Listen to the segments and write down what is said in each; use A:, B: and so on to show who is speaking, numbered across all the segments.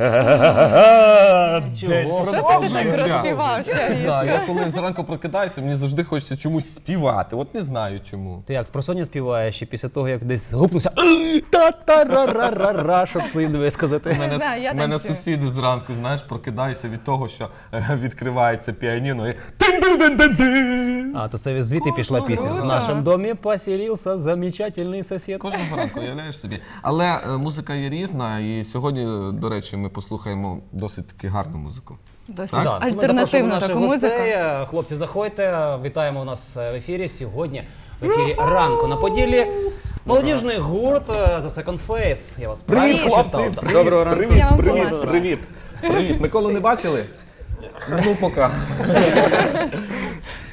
A: ha ha ha ha ha Чого?
B: Що це ти так розспівався
A: Не знаю, я коли зранку прокидаюся, мені завжди хочеться чомусь співати. От не знаю чому.
C: Ти як з просоння співаєш і після того, як десь гупнувся та-та-ра-ра-ра-ра, щоб своїм висказати.
A: Мене,
B: знаю, я
A: мене
B: танцюю.
A: сусіди зранку, знаєш, прокидаюся від того, що е, відкривається піаніно і тин-дин-дин-дин-дин.
C: А, то це звідти пішла пісня.
B: Круто.
C: В нашому домі поселився замечательний сусід.
A: Кожного ранку, уявляєш собі. Але е, музика є різна, і сьогодні, до речі, ми послухаємо досить таки гарну музику.
B: Досить
A: Так?
C: Да, то ми запрошуємо
B: альтернативну
C: наших гостей. Е, Хлопці, заходьте. Вітаємо у нас е, в ефірі сьогодні. В ефірі ранку на поділі. Молодіжний гурт е, The Second Face. Я вас правильно
B: Привіт,
C: прочитав? Так.
A: Доброго ранку.
B: Я вам
A: Привіт,
B: помашла.
A: привіт. Привіт. Миколу не бачили? Ну, поки.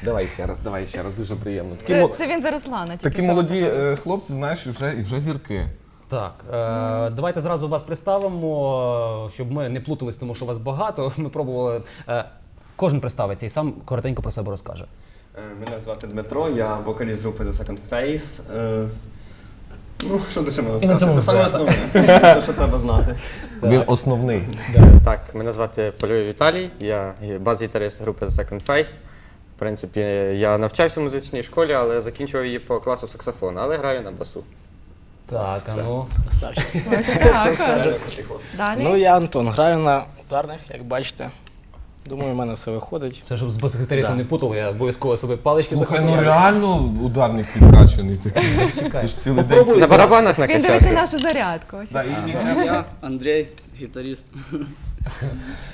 A: Давай ще раз, давай ще раз, дуже приємно. Такі,
B: Це, це він за Руслана. тільки
A: такі
B: що
A: молоді е, хлопці, знаєш, і вже, і вже зірки.
C: Так, е, давайте зразу вас представимо, щоб ми не плутались, тому що вас багато. Ми пробували. Е, кожен представиться і сам коротенько про себе розкаже.
D: Е, Мене звати Дмитро, я вокаліст групи The Second Face. Е, Ну, що до чого
C: І на
D: сказати? Це саме
C: все.
D: основне, що- що треба знати.
A: Він основний.
E: Так, мене звати Польовий Віталій, я є бас-гітарист групи The Second Face. В принципі, я навчався в музичній школі, але закінчував її по класу саксофона, але граю на басу.
C: Так, а ну.
B: Ось так. Далі.
F: Ну, я Антон, граю на ударних, як бачите. Думаю, в мене все виходить.
C: Це щоб з бас-гітаристом
F: Да.
C: не путали, я обов'язково собі палички
A: Слухай, ну реально ударник підкачаний такий. Це ж цілий день.
C: Попробуй.
E: На барабанах
B: Він дивиться нашу зарядку. Ось.
A: Да, і-
G: Я Андрій, гітаріст.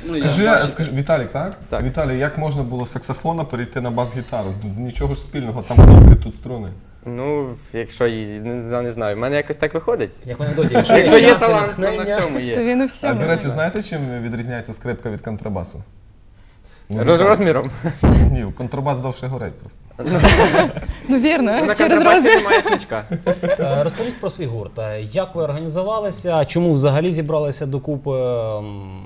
G: Ну, я
A: Скажи,
G: бачите,
A: скажи, Віталік, так?
E: Так.
A: Віталій, як можна було з саксофона перейти на бас-гітару? Нічого ж спільного, там кнопки, тут струни.
E: Ну, якщо її не, знаю, не знаю, в мене якось так виходить.
C: Як в анекдоті,
E: Якщо є
C: час і
E: талант, то на
C: натхнення.
E: всьому
B: То
E: є.
B: він у
A: А,
B: всьому.
A: до речі, знаєте, чим відрізняється скрипка від контрабасу?
E: Роз- Розміром.
A: Ні, контрабас довше горить просто.
B: Ну вірно,
E: На
B: через
E: контрабасі
B: розмір.
E: немає смичка.
C: Е, Розкажіть про свій гурт. Е, Як ви організувалися? Чому взагалі зібралися докупи? М,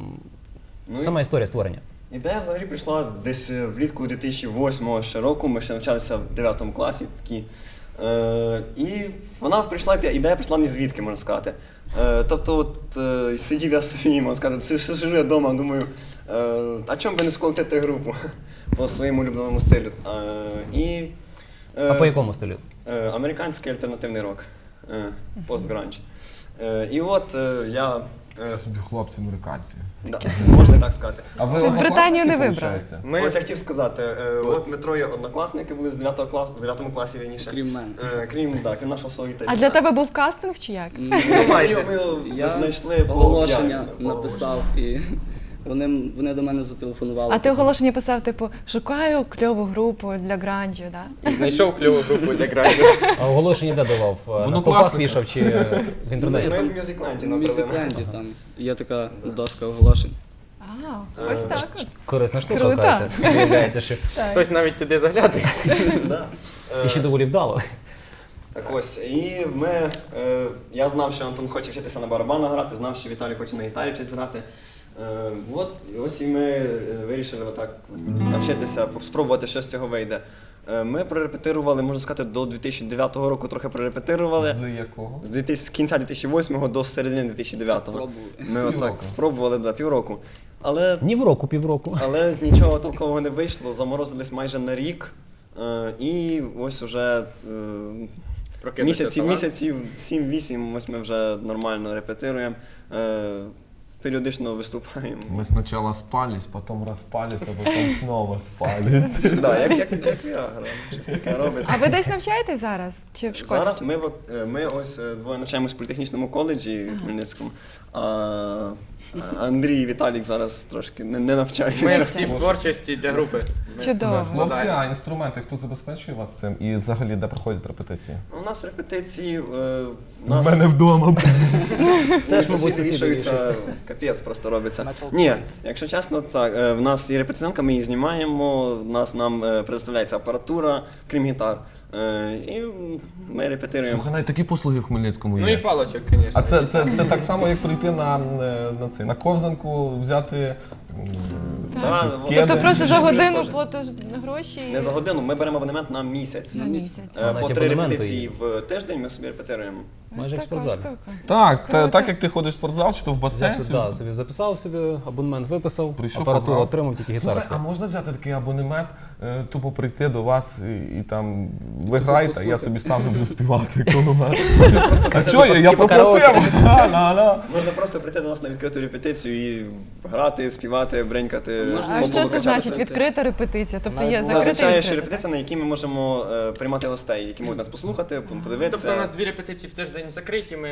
D: Ну,
C: Сама історія створення.
D: Ідея взагалі прийшла десь е, влітку 2008 ще року. Ми ще навчалися в 9 класі. Такі. Е, і вона прийшла, ідея прийшла ні звідки, можна сказати. Е, тобто, от, е, сидів я собі, можна сказати, си- си- сижу я вдома, думаю, е, а чому би не сколотити групу по своєму улюбленому стилю. Е, і, е,
C: А по якому стилю?
D: Е, Американський альтернативний рок. Е, Постгранж. Е, І от е, я. Е,
A: Собі хлопці американці.
D: да, можна так сказати.
A: А ви
B: Щось Британію не вибрали.
E: Ми
D: Ось я хотів сказати, е, от ми троє однокласники були з 9 класу, в 9 класі вірніше.
G: крім мене.
D: Е, Крім, да, крім нашого соловіта.
B: А для тебе був кастинг чи як?
G: М,
D: Ми,
E: майже.
D: ми
G: Я
D: знайшли по
G: оголошення
D: по
G: написав і вони, вони до мене зателефонували.
B: А ти оголошення писав, типу, шукаю кльову групу для гранджу, да?
E: і знайшов кльову групу для гранжу.
C: А оголошення де давав? Е, На стовпах вішав чи е, в інтернеті?
D: Ми в Мюзикленді
G: в. Мюзикленді там є така доска оголошень.
B: А, ось так от.
C: Корисна штука,
B: Круто.
C: оказується. Виявляється, що
E: Хтось навіть туди заглядає.
D: Да.
C: і ще доволі вдало.
D: Так ось, і ми, е, я знав, що Антон хоче вчитися на барабанах грати, знав, що Віталій хоче на гітарі вчитися грати. Е, от, ось і ми е, вирішили отак навчитися, спробувати, що з цього вийде. Е, ми прорепетирували, можна сказати, до 2009 року трохи прорепетирували.
A: З якого?
D: З 2000, з кінця 2008 до середини 2009.
G: Пробували.
D: Ми отак
A: Півроку.
D: спробували да, півроку. Але,
C: Ні в року, півроку.
D: але нічого толкового не вийшло, заморозились майже на рік. Е, і ось уже е,
E: Прокинувся
D: Місяців,
E: талант.
D: місяців 7-8, ось ми вже нормально репетируємо. Е, періодично виступаємо.
A: Мы сначала спались, потом распались, а потом снова спались.
D: Да, як, як, як Віагра, щось таке робиться.
B: А ви десь навчаєтесь зараз? Чи в школі?
D: Зараз ми, от, е, ми ось е, двоє навчаємось в політехнічному коледжі Хмельницькому. А, а Андрій і Віталік зараз трошки не, не
E: Ми
D: навчаються.
E: всі в творчості для групи.
B: Чудово.
A: Хлопці, а інструменти хто забезпечує вас цим? І взагалі де проходять репетиції?
D: У нас репетиції. Е, у нас
A: вдома.
C: Теж, мабуть,
D: сусіди вішаються, капець просто робиться.
F: Metal
D: Ні, якщо чесно, так. е, В нас є репетиціонка, ми її знімаємо, в нас нам е, предоставляється апаратура, крім гітар. Е, І ми репетируємо.
A: Слухай, навіть такі послуги в Хмельницькому
E: Ну і
A: є.
E: палочок, звісно.
A: А це, це, це так само, як прийти на, е, на, на ковзанку, взяти.
D: От-
B: Тобто просто за годину платиш гроші і
D: Не за годину, ми беремо абонемент на місяць.
B: на місяць.
D: Е,
C: навіть
D: По три
C: абонементи
D: репетиції
C: є.
D: в тиждень ми собі репетируємо.
B: Ось
C: Майже як
B: така
C: спортзал.
B: штука.
A: Так, та,
B: Круто.
A: так як ти ходиш в спортзал, чи то в басейн. Собі-
C: да, собі записав собі, абонемент виписав,
A: Прийшов,
C: апаратуру
A: пограв.
C: отримав, тільки гітару.
A: Слухай, а можна взяти такий абонемент, е, тупо прийти до вас і, і там ви граєте, а я собі ставлю буду співати. А чого я? Я
C: типу
A: проплатив.
D: Можна просто прийти до нас на відкриту репетицію і грати, співати, бренькати.
B: А що це значить відкрита репетиція? Тобто є
D: Це
B: закрита
D: означає, що репетиція, на якій ми можемо е, приймати гостей, які можуть нас послухати, подивитися.
E: Тобто у нас дві репетиції в тиждень закриті, ми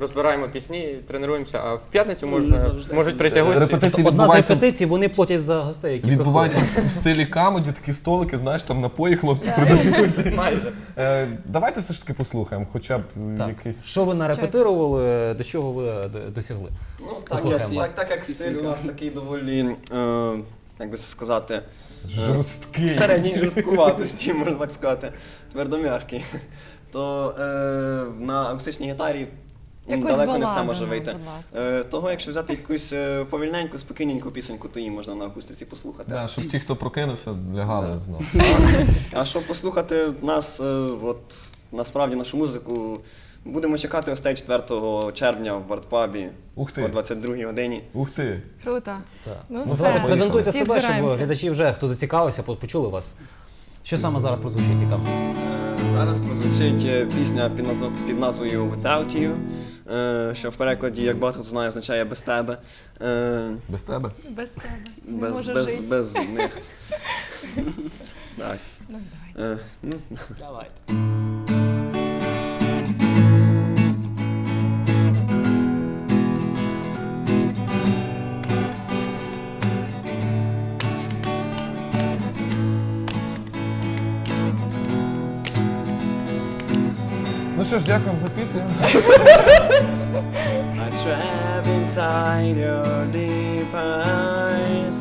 E: розбираємо пісні, тренуємося, а в п'ятницю можна, можуть прийти гості.
A: Репетиції
C: Одна з
A: відбуваються,
C: репетицій, вони платять за гостей, які
A: відбуваються в в стилі камеді, такі столики, знаєш, там напої хлопці продають.
E: Майже.
A: Е, Давайте все ж таки послухаємо, хоча б е,
C: Так.
A: якийсь.
C: Що ви нарепетирували, до чого ви е, д- досягли?
D: Ну, так,
C: Послухаємо вас.
D: так, так як стиль у нас такий доволі, е, як би це сказати, е,
A: Жорсткий.
D: середній жорсткуватості, можна так сказати, твердом'який. То е, на акустичній гітарі м,
B: Якусь
D: далеко не все
B: баладу,
D: може
B: ну,
D: вийти.
B: будь ласка.
D: Е, того, якщо взяти якусь е, повільненьку, спокійненьку пісеньку, то її можна на акустиці послухати.
A: Да, щоб ті, хто прокинувся, лягали знову.
D: А щоб послухати нас, е, от насправді нашу музику, будемо чекати гостей 4 червня в Вартпабі
A: Ух ти.
D: о 22 годині.
A: Ух ти.
B: Круто.
C: Так.
B: Ну
A: Ну,
B: все.
C: Презентуйте
B: Всі
C: себе, щоб
B: збираємося.
C: глядачі вже, хто зацікавився, по- почули вас. Що саме зараз прозвучить, яка?
D: Е, Зараз прозвучить е, пісня під, назв... під назвою Without You, е, що в перекладі, як багато хто знає, означає без тебе. Е,
A: Без тебе?
B: Без тебе. Не
D: Без,
B: можу
D: без,
B: жити.
D: без них. Так.
B: Ну, давай.
D: Е, ну,
F: Давайте.
A: що ж, дякуємо за пісню.
D: I trap inside your deep eyes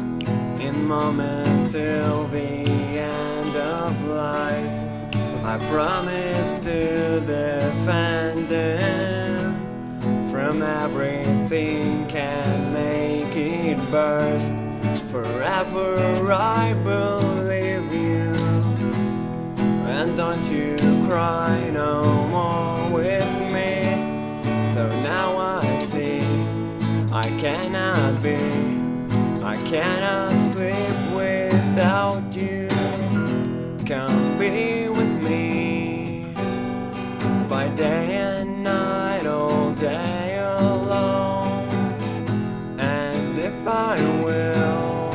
D: in moment till the end of life. I promise to defend them from everything can make it burst. Forever I believe you. And don't you cry no Cannot sleep without you. Come be with me by day and night, all day alone. And if I will,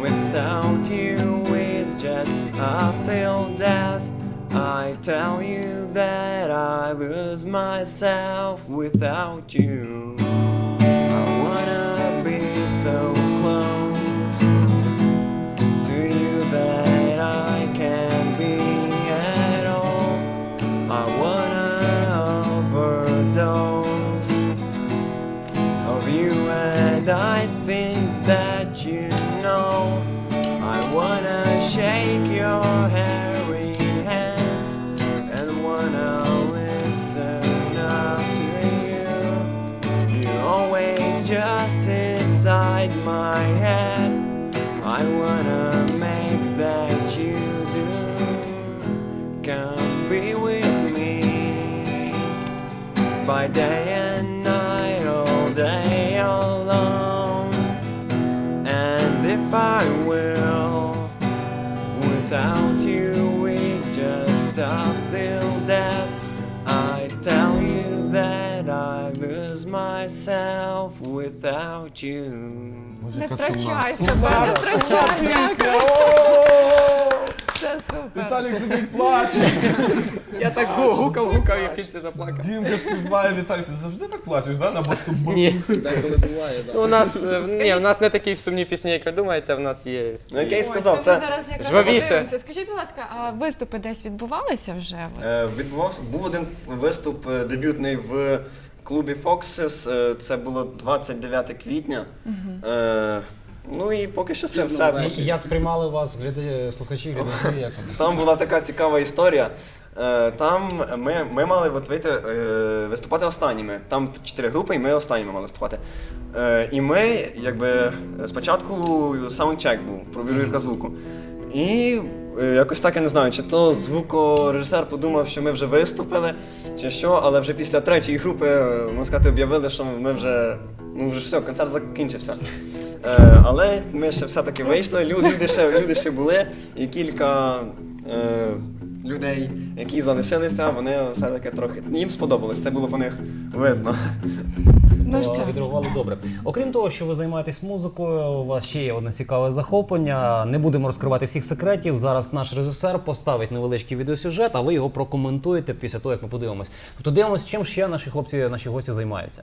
D: without you it's just a feel death. I tell you that I lose myself without you. I wanna be so myself without you.
B: Не втрачай себе, не втрачай. Це супер.
A: Віталік сидить плаче.
E: Я так гу- гукав, гукав і в кінці заплакав.
A: Дімка співає, Віталій, ти завжди так плачеш, да, на басу?
E: Ні.
G: Деколи буває,
E: Ну, У
G: так.
E: нас, е, ні, у нас не такі сумні пісні, як ви думаєте, в нас є.
D: Ну, як я і
B: Ось,
D: сказав, це
B: зараз якраз
E: жвавіше.
B: подивимося. Скажіть, будь ласка, а виступи десь відбувалися вже? От?
D: Е, Відбувався був один виступ е, дебютний в клубі Foxes. е, Це було 29 квітня. Е, Ну і поки що це все.
C: Як сприймали вас гляда... слухачі, глядачі? Як...
D: Там була така цікава історія. Е, Там ми, ми мали от вийти е, виступати останніми. Там чотири групи, і ми останніми мали виступати. Е, І ми, якби, спочатку саундчек був, провірка звуку. І Якось так я не знаю, чи то звукорежисер подумав, що ми вже виступили, чи що, але вже після третьої групи, е, можна сказати, об'явили, що ми вже, ну вже все, концерт закінчився. Е, але ми ще все-таки вийшли, люди, люди, ще, люди ще були, і кілька е, людей, які залишилися, вони все-таки трохи їм сподобалось, це було по них видно.
B: Ну що,
C: Відреагували добре. Окрім того, що ви займаєтесь музикою, у вас ще є одне цікаве захоплення. Не будемо розкривати всіх секретів. Зараз наш режисер поставить невеличкий відеосюжет, а ви його прокоментуєте після того, як ми подивимось. Тобто дивимося, чим ще наші хлопці, наші гості займаються.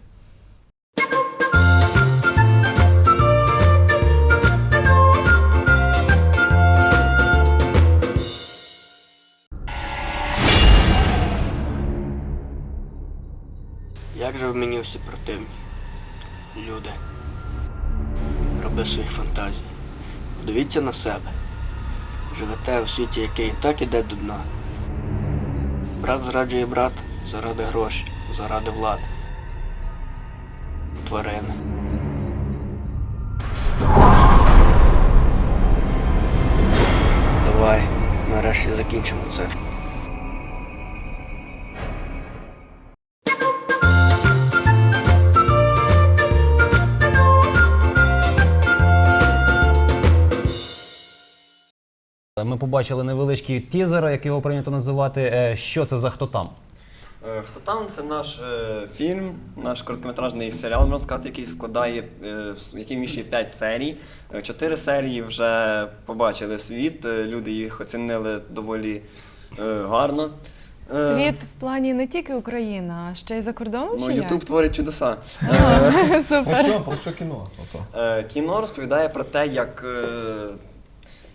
H: Як же в мені всі противні? Люди. Роби свої фантазії. Подивіться на себе. Живете у світі, який і так іде до дна. Брат зраджує брат заради грошей, заради влади. Тварини. Давай, нарешті закінчимо це.
C: Ми побачили невеличкий тізер, як його прийнято називати. Е, Що це за хто там?
D: Е, Хто там? Це наш е, фільм, наш короткометражний серіал, можна сказати, який складає, е, в- який вміщує 5 серій. Е, Чотири серії вже побачили світ, е, люди їх оцінили доволі е, гарно. Е,
B: світ в плані не тільки Україна, а ще й за кордоном
D: Ну,
B: чи як?
D: Ютуб творить чудеса.
A: Про що, про що кіно?
D: Е, Кіно розповідає про те, як, е,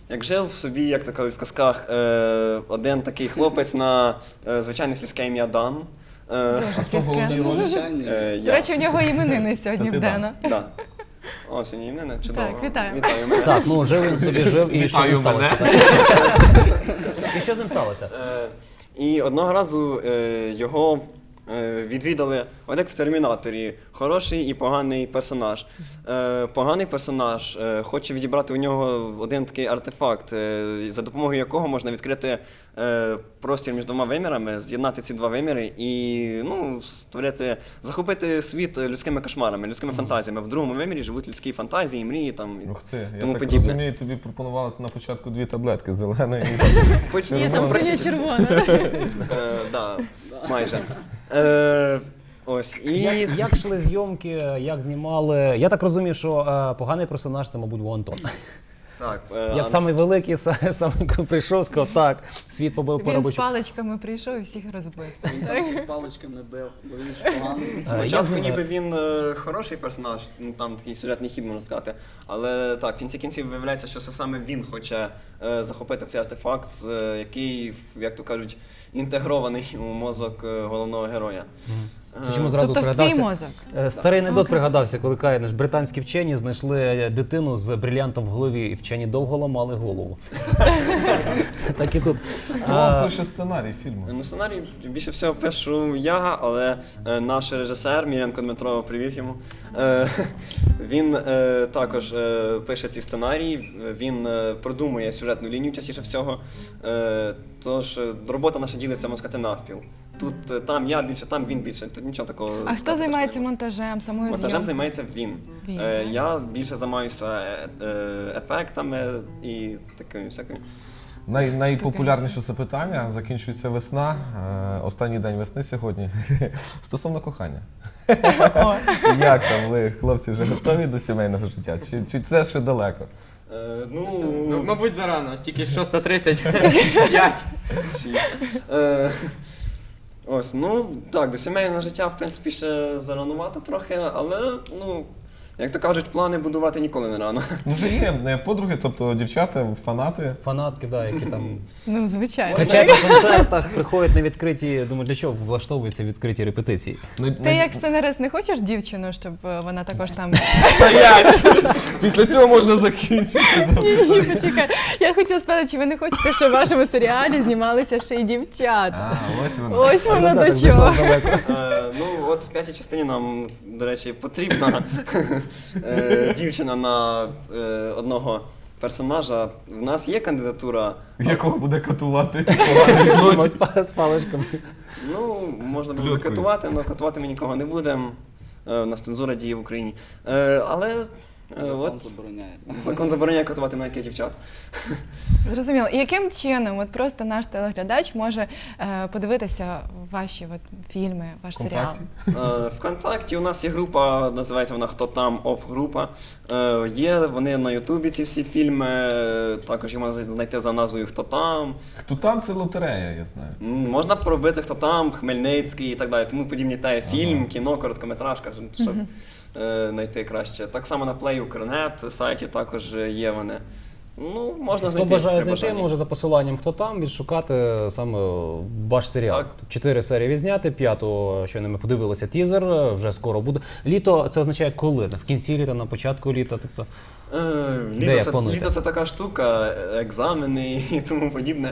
D: як жив в собі, як то кажуть в казках, е, один такий хлопець на е, звичайне сільське ім'я Дан. Е,
B: Дуже сільське.
G: Звичайний.
D: е,
B: До
D: я.
B: речі, у нього іменини сьогодні в Дена.
D: Да. О, сьогодні іменини, чудово.
B: Так, вітаю.
D: Вітаю мене.
C: Так, ну жив він собі жив, і що з ним сталося? І що з ним сталося?
D: Е, і одного разу е, його відвідали, от як в Термінаторі, хороший і поганий персонаж. Е, поганий персонаж е, хоче відібрати у нього один такий артефакт, е, за допомогою якого можна відкрити е, простір між двома вимірами, з'єднати ці два виміри і ну, створити, захопити світ людськими кошмарами, людськими фантазіями. В другому вимірі живуть людські фантазії, мрії там. і
A: Ух ти, я
D: тому
A: так
D: подібне.
A: розумію, тобі пропонувалося на початку дві таблетки зелена і
D: Хоч-
B: там синя червона.
D: Е, да, майже. Е, ось. І
C: Як, як йшли зйомки, як знімали? Я так розумію, що е, поганий персонаж це, мабуть, був Антон.
D: Так, е,
C: Як самий великий, са- самий прийшов, сказав, так, світ побив по
B: Він з
C: робочу.
B: паличками прийшов і всіх розбив.
G: Він там всіх паличками бив, бо він ж поганий.
C: Е,
D: Спочатку ніби він е, хороший персонаж, ну там такий сюжетний хід можна сказати. Але так, в кінці кінців виявляється, що це саме він хоче е, захопити цей артефакт, з, е, який, як то кажуть, інтегрований у мозок е, головного героя. Е,
C: Чому зразу
B: Тобто в твій
C: пригадався?
B: мозок.
C: Е, Старий анекдот
B: Окей.
C: пригадався, коли кажуть, британські вчені знайшли дитину з брилянтом в голові, і вчені довго ламали голову. Так і тут.
A: Хто
C: А,
A: вам пише сценарій фільму?
D: Ну, сценарій більше всього пишу я, але е, наш режисер Мірянко Дмитро, привіт йому. Е, він е, також е, пише ці сценарії, він е, продумує сюжетну лінію частіше всього. Е, тож е, робота наша ділиться, можна сказати, навпіл. Тут е, там я більше, там він більше. Тут нічого такого.
B: А хто займається
D: можу.
B: монтажем, самою
D: Монтажем
B: зйомкою?
D: займається він.
B: Він,
D: Е,
B: так?
D: я більше займаюся е, е, ефектами і такими всякими.
A: Най, найпопулярніше запитання закінчується весна. Е, останній день весни сьогодні. Стосовно кохання.
B: О,
A: Як там ви, хлопці, вже готові до сімейного життя? Чи, чи це ще далеко?
D: Е,
E: Ну,
D: ну,
E: мабуть, зарано, тільки 6.30. 5.
D: Шість. Е, Ось, ну так, до сімейного життя, в принципі, ще заранувато трохи, але ну, як то кажуть, плани будувати ніколи не рано.
A: Ну, вже є е, подруги, тобто дівчата, фанати.
C: Фанатки, да, які там
B: ну, звичайно.
C: качають на концертах, приходять на відкриті. Думаю, для чого влаштовуються відкриті репетиції?
A: Най-
B: Ти
A: най-
B: як сценарист не хочеш дівчину, щоб е, вона також там.
A: Стоять! Після цього можна закінчити.
B: Ні, почекай. Я хотіла спитати, чи ви не хочете, щоб в вашому серіалі знімалися ще й дівчата?
A: А, ось воно.
B: Ось воно до чого.
D: Е, ну, от в п'ятій частині нам, до речі, потрібна е, дівчина на е, одного персонажа. В нас є кандидатура.
A: Якого буде катувати?
C: З паличками.
D: Ну, можна було катувати, але катувати ми нікого не будемо. Е, У нас цензура діє в Україні. Е, Але е,
G: Закон
D: от
G: забороняє.
D: закон забороняє катувати маленьких дівчат.
B: Зрозуміло. І яким чином от просто наш телеглядач може е, подивитися ваші от, фільми, ваш серіал?
A: Контакті?
D: Е, Вконтакті у нас є група, називається вона Хто там оф група. Е, Є вони на Ютубі ці всі фільми. е, Також їх можна знайти за назвою Хто там.
A: Хто там це лотерея, я знаю.
D: М, Можна пробити хто там, Хмельницький і так далі. Тому подібні та фільм, кіно, короткометражка, щоб е, знайти краще. Так само на Play Укрнет сайті також є вони. Ну, можна
C: Хто
D: знайти.
C: бажає знайти, може за посиланням хто там відшукати саме ваш серіал.
D: Так.
C: Чотири серії відзняти, п'яту, щойно ми подивилися тізер, вже скоро буде. Літо це означає коли? В кінці літа, на початку літа. Тобто
D: Е, Літо це, літо це така штука, е, екзамени і тому подібне.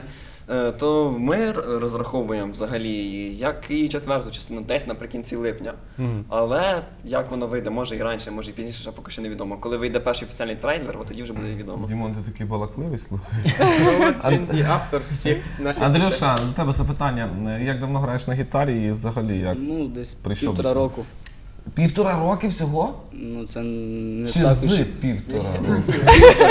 D: Е, То ми розраховуємо взагалі як і четверту частину десь наприкінці липня.
C: Мгм.
D: Але як воно вийде, може і раніше, може і пізніше, ще поки що невідомо. Коли вийде перший офіційний трейлер, от тоді вже буде відомо.
A: Дімон, ти такий балакливий, слухай.
E: Він і автор всіх наших.
A: Андрюша, до тебе запитання. Як давно граєш на гітарі і взагалі як?
G: Ну, десь
A: Прийшов
G: півтора
A: цього.
G: року.
A: Півтора роки всього?
G: Ну, це не
A: Чи
G: так
A: з
G: уж.
A: півтора роки?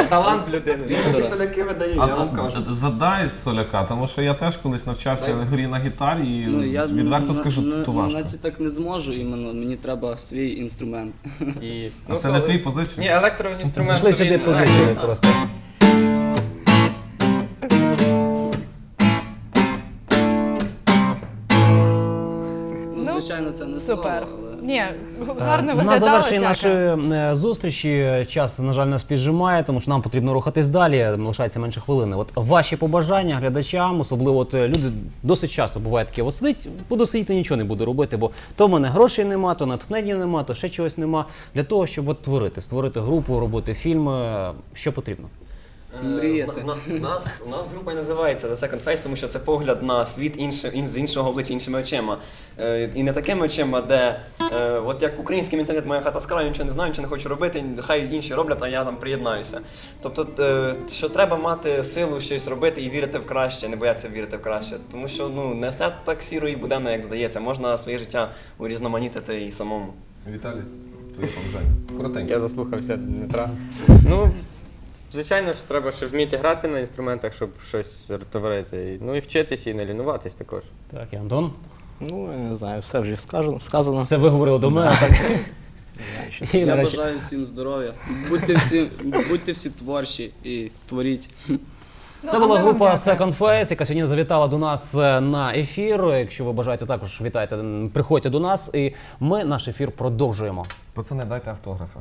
E: талант людини.
D: Такі соляки видаю, я вам кажу.
A: задай соляка, тому що я теж колись навчався грі на гітарі і
G: Ну, я
A: відверто
G: на-
A: скажу,
G: на,
A: важко.
G: ці так не зможу, іменно мені треба свій інструмент.
E: І,
A: А це не твій позичний?
E: Ні, електроінструмент.
C: пішли сюди позиції просто.
G: Ну, звичайно, це не
B: Супер.
G: соло.
B: Ні, гарно
C: На
B: виглядало.
C: завершення нашої е, зустрічі час, на жаль, нас піджимає, тому що нам потрібно рухатись далі. Лишається менше хвилини. От ваші побажання глядачам, особливо от е, люди досить часто буває таке, от сидить, буду сидіти, нічого не буду робити, бо то в мене грошей нема, то натхнення нема, то ще чогось нема. Для того, щоб от творити, створити групу, робити фільми, що потрібно.
D: Е,
G: Мріяти.
D: на- на- Нас, у нас група і називається The Second Face, тому що це погляд на світ інше, ін- з іншого обличчя, іншими очима. Е, і не такими очима, де е, от як український менталітет, моя хата з краю, нічого не знаю, нічого не хочу робити, хай інші роблять, а я там приєднаюся. Тобто, е, що треба мати силу щось робити і вірити в краще, не боятися вірити в краще. Тому що ну, не все так сіро і буденно, як здається. Можна своє життя урізноманітити і самому.
A: Віталій, твої побажання. Коротенько.
E: Я заслухався Дмитра. Ну, звичайно, що треба ще вміти грати на інструментах, щоб щось творити. Ну і вчитись, і не лінуватись також.
C: Так, і Антон.
F: Ну, я не знаю, все вже сказано. сказано.
C: Все ви говорили до мене. Так. І,
G: Я бажаю всім здоров'я. Будьте всі, будьте всі творчі і творіть.
C: Це була група. Second Face, яка сьогодні завітала до нас е, на ефір. Якщо ви бажаєте також вітайте, м, приходьте до нас, і ми наш ефір продовжуємо.
A: Пацани, дайте автографи.